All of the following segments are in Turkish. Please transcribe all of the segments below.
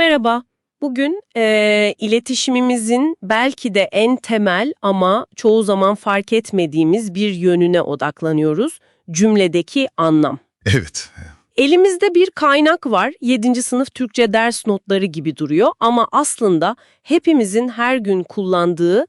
Merhaba. Bugün eee, iletişimimizin belki de en temel ama çoğu zaman fark etmediğimiz bir yönüne odaklanıyoruz. Cümledeki anlam. Evet, Elimizde bir kaynak var. 7. sınıf Türkçe ders notları gibi duruyor ama aslında hepimizin her gün kullandığı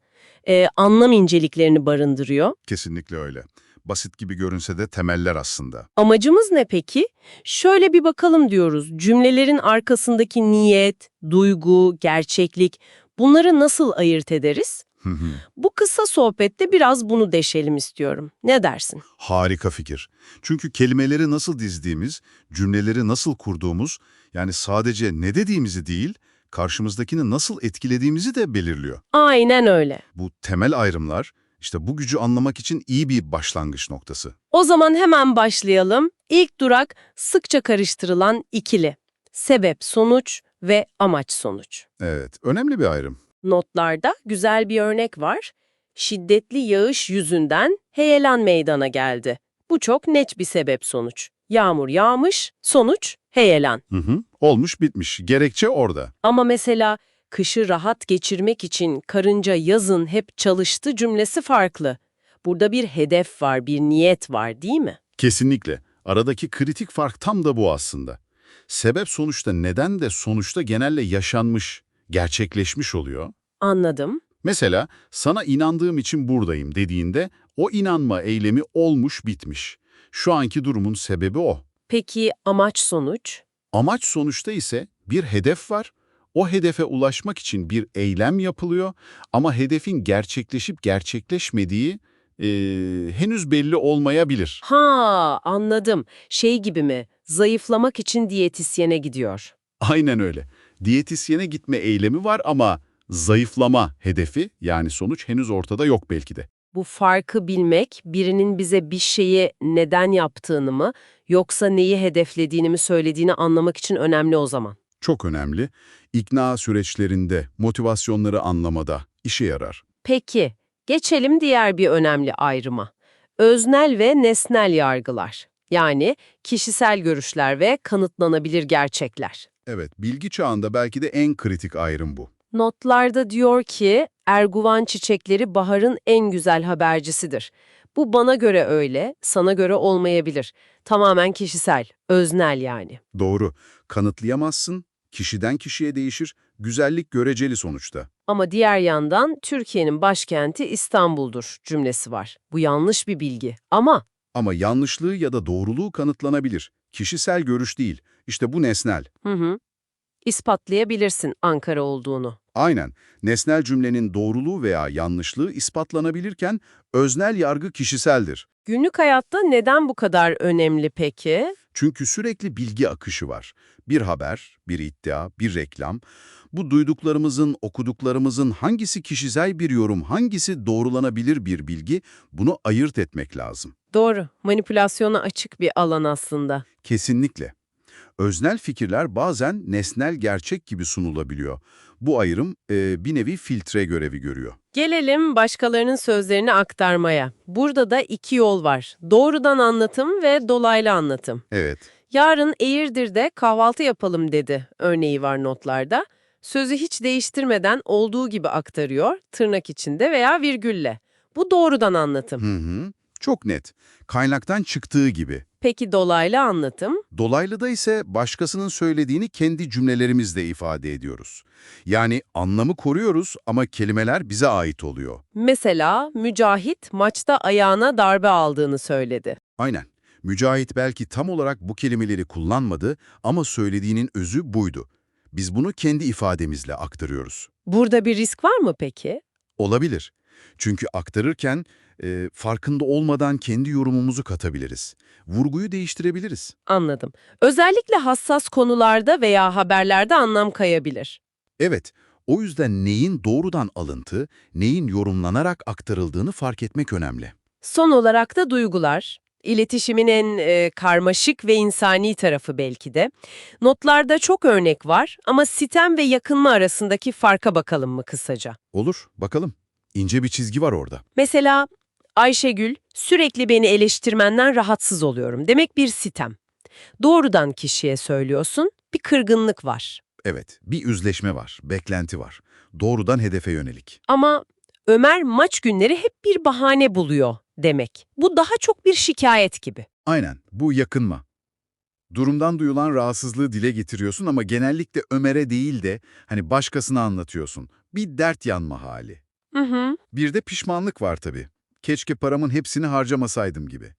eee, anlam inceliklerini barındırıyor. kesinlikle öyle. Basit gibi görünse de temeller aslında. Amacımız ne peki? Şöyle bir bakalım diyoruz. Cümlelerin arkasındaki niyet, duygu, gerçeklik bunları nasıl ayırt ederiz? Hı hı. Bu kısa sohbette biraz bunu deşelim istiyorum. Ne dersin? Harika fikir. Çünkü kelimeleri nasıl dizdiğimiz, cümleleri nasıl kurduğumuz, yani sadece ne dediğimizi değil, karşımızdakini nasıl etkilediğimizi de belirliyor. Aynen öyle. Bu temel ayrımlar, işte bu gücü anlamak için iyi bir başlangıç noktası. O zaman hemen başlayalım. İlk durak sıkça karıştırılan ikili. Sebep sonuç ve amaç sonuç. Evet, önemli bir ayrım. Notlarda güzel bir örnek var. Şiddetli yağış yüzünden heyelan meydana geldi. Bu çok net bir sebep sonuç. Yağmur yağmış, sonuç heyelan. Hı hı. Olmuş bitmiş. Gerekçe orada. Ama mesela kışı rahat geçirmek için karınca yazın hep çalıştı cümlesi farklı. Burada bir hedef var, bir niyet var değil mi? Kesinlikle. Aradaki kritik fark tam da bu aslında. Sebep sonuçta neden de sonuçta genelde yaşanmış, gerçekleşmiş oluyor. Anladım. Mesela sana inandığım için buradayım dediğinde o inanma eylemi olmuş bitmiş. Şu anki durumun sebebi o. Peki amaç sonuç? Amaç sonuçta ise bir hedef var. O hedefe ulaşmak için bir eylem yapılıyor ama hedefin gerçekleşip gerçekleşmediği eee, henüz belli olmayabilir. Ha, anladım. Şey gibi mi? Zayıflamak için diyetisyene gidiyor. Aynen öyle. Diyetisyene gitme eylemi var ama zayıflama hedefi yani sonuç henüz ortada yok belki de. Bu farkı bilmek, birinin bize bir şeyi neden yaptığını mı, yoksa neyi hedeflediğini mi söylediğini anlamak için önemli o zaman. Çok önemli. İkna süreçlerinde, motivasyonları anlamada işe yarar. Peki, geçelim diğer bir önemli ayrıma. Öznel ve nesnel yargılar. Yani kişisel görüşler ve kanıtlanabilir gerçekler. Evet, bilgi çağında belki de en kritik ayrım bu. Notlarda diyor ki, erguvan çiçekleri baharın en güzel habercisidir. Bu bana göre öyle, sana göre olmayabilir. Tamamen kişisel, öznel yani. Doğru. Kanıtlayamazsın, kişiden kişiye değişir, güzellik göreceli sonuçta. Ama diğer yandan Türkiye'nin başkenti İstanbul'dur cümlesi var. Bu yanlış bir bilgi. Ama Ama yanlışlığı ya da doğruluğu kanıtlanabilir. Kişisel görüş değil. İşte bu nesnel. hı hı, ispatlayabilirsin Ankara olduğunu. Aynen. Nesnel cümlenin doğruluğu veya yanlışlığı ispatlanabilirken öznel yargı kişiseldir. Günlük hayatta neden bu kadar önemli peki? Çünkü sürekli bilgi akışı var. Bir haber, bir iddia, bir reklam. Bu duyduklarımızın, okuduklarımızın hangisi kişisel bir yorum, hangisi doğrulanabilir bir bilgi, bunu ayırt etmek lazım. Doğru, manipülasyona açık bir alan aslında. Kesinlikle. Öznel fikirler bazen nesnel gerçek gibi sunulabiliyor. Bu ayrım e, bir nevi filtre görevi görüyor. Gelelim başkalarının sözlerini aktarmaya. Burada da iki yol var. Doğrudan anlatım ve dolaylı anlatım. Evet, Yarın Eğirdir'de kahvaltı yapalım dedi örneği var notlarda. Sözü hiç değiştirmeden olduğu gibi aktarıyor, tırnak içinde veya virgülle. Bu doğrudan anlatım. hı hı. Çok net. Kaynaktan çıktığı gibi. Peki dolaylı anlatım? Dolaylıda ise başkasının söylediğini kendi cümlelerimizle ifade ediyoruz. Yani anlamı koruyoruz ama kelimeler bize ait oluyor. Mesela Mücahit maçta ayağına darbe aldığını söyledi. Aynen. Mücahit belki tam olarak bu kelimeleri kullanmadı ama söylediğinin özü buydu. Biz bunu kendi ifademizle aktarıyoruz. Burada bir risk var mı peki? Olabilir. Çünkü aktarırken e, farkında olmadan kendi yorumumuzu katabiliriz. Vurguyu değiştirebiliriz. Anladım. Özellikle hassas konularda veya haberlerde anlam kayabilir. Evet, o yüzden neyin doğrudan alıntı, neyin yorumlanarak aktarıldığını fark etmek önemli. Son olarak da duygular. İletişimin en e, karmaşık ve insani tarafı belki de. Notlarda çok örnek var ama sitem ve yakınma arasındaki farka bakalım mı kısaca? Olur, bakalım. İnce bir çizgi var orada. Mesela Ayşegül sürekli beni eleştirmenden rahatsız oluyorum demek bir sitem. Doğrudan kişiye söylüyorsun, bir kırgınlık var. Evet, bir üzleşme var, beklenti var. Doğrudan hedefe yönelik. Ama Ömer maç günleri hep bir bahane buluyor demek. Bu daha çok bir şikayet gibi. Aynen, bu yakınma. Durumdan duyulan rahatsızlığı dile getiriyorsun ama genellikle Ömer'e değil de hani başkasına anlatıyorsun. Bir dert yanma hali. Hı hı. Bir de pişmanlık var tabii. Keşke paramın hepsini harcamasaydım gibi.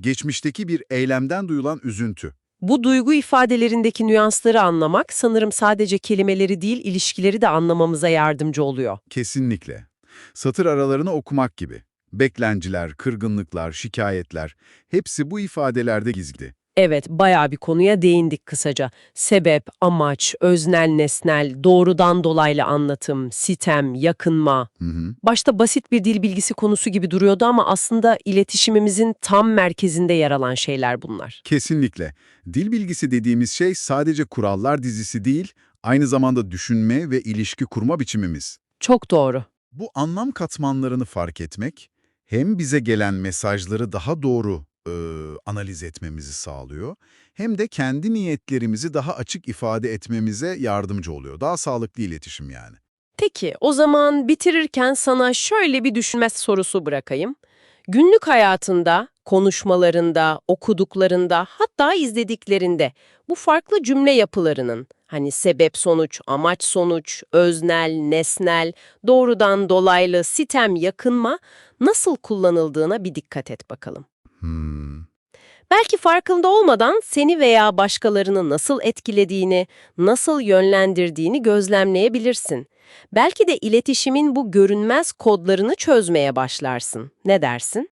Geçmişteki bir eylemden duyulan üzüntü. Bu duygu ifadelerindeki nüansları anlamak sanırım sadece kelimeleri değil ilişkileri de anlamamıza yardımcı oluyor. Kesinlikle. Satır aralarını okumak gibi. Beklenciler, kırgınlıklar, şikayetler hepsi bu ifadelerde gizli. Evet, bayağı bir konuya değindik kısaca. Sebep, amaç, öznel nesnel, doğrudan dolaylı anlatım, sitem, yakınma. Hı hı. Başta basit bir dil bilgisi konusu gibi duruyordu ama aslında iletişimimizin tam merkezinde yer alan şeyler bunlar. Kesinlikle. Dil bilgisi dediğimiz şey sadece kurallar dizisi değil, aynı zamanda düşünme ve ilişki kurma biçimimiz. Çok doğru. Bu anlam katmanlarını fark etmek, hem bize gelen mesajları daha doğru e, analiz etmemizi sağlıyor, hem de kendi niyetlerimizi daha açık ifade etmemize yardımcı oluyor. Daha sağlıklı iletişim yani. Peki, o zaman bitirirken sana şöyle bir düşünme sorusu bırakayım. Günlük hayatında, konuşmalarında, okuduklarında, hatta izlediklerinde bu farklı cümle yapılarının, hani sebep sonuç, amaç sonuç, öznel, nesnel, doğrudan dolaylı, sitem, yakınma nasıl kullanıldığına bir dikkat et bakalım. Hmm. Belki farkında olmadan seni veya başkalarını nasıl etkilediğini, nasıl yönlendirdiğini gözlemleyebilirsin. Belki de iletişimin bu görünmez kodlarını çözmeye başlarsın. Ne dersin?